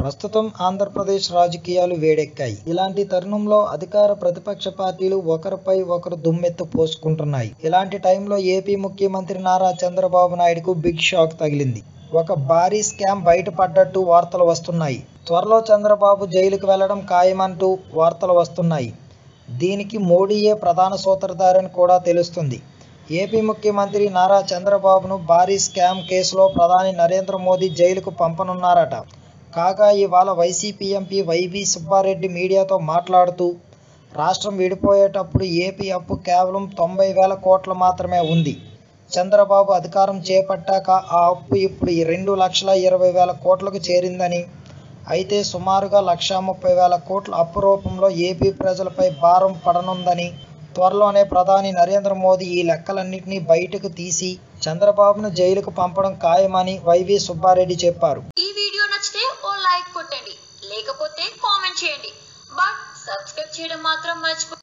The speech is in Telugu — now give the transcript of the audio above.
ప్రస్తుతం ఆంధ్రప్రదేశ్ రాజకీయాలు వేడెక్కాయి. ఇలాంటి తరుణంలో అధికార ప్రతిపక్ష పార్టీలు ఒకరిపై ఒకరు దుమ్మెత్తు పోసుకుంటున్నాయి. ఇలాంటి టైంలో ఏపీ ముఖ్యమంత్రి నారా చంద్రబాబు నాయుడుకు బిగ్ షాక్ తగిలింది. ఒక భారీ స్కామ్ బయటపడ్డట్టు వార్తలు వస్తున్నాయి. త్వరలో చంద్రబాబు జైలుకు వెళ్ళడం ఖాయమంటూ వార్తలు వస్తున్నాయి. దీనికి మోడీయే ప్రధాన సూత్రధారని కూడా తెలుస్తుంది. ఏపీ ముఖ్యమంత్రి నారా చంద్రబాబును భారీ స్కామ్ కేసులో ప్రధాని నరేంద్ర మోదీ జైలుకు పంపనున్నారట. కాగా ఇవాళ వైసీపీ ఎంపీ వైవి సుబ్బారెడ్డి మీడియాతో మాట్లాడుతూ రాష్ట్రం విడిపోయేటప్పుడు ఏపీ అప్పు కేవలం తొంభై వేల కోట్లు మాత్రమే ఉంది. చంద్రబాబు అధికారం చేపట్టాక ఆ అప్పు ఇప్పుడు రెండు లక్షల ఇరవై వేల కోట్లకు చేరిందని అయితే సుమారుగా లక్షా ముప్పై వేల కోట్ల అప్పు రూపంలో ఏపీ ప్రజలపై భారం పడనుందని త్వరలోనే ప్రధాని నరేంద్ర మోదీ ఈ లెక్కలన్నింటినీ బయటకు తీసి చంద్రబాబును జైలుకు పంపడం ఖాయమని వైవి సుబ్బారెడ్డి చెప్పారు. చేయడం మాత్రం మర్చిపో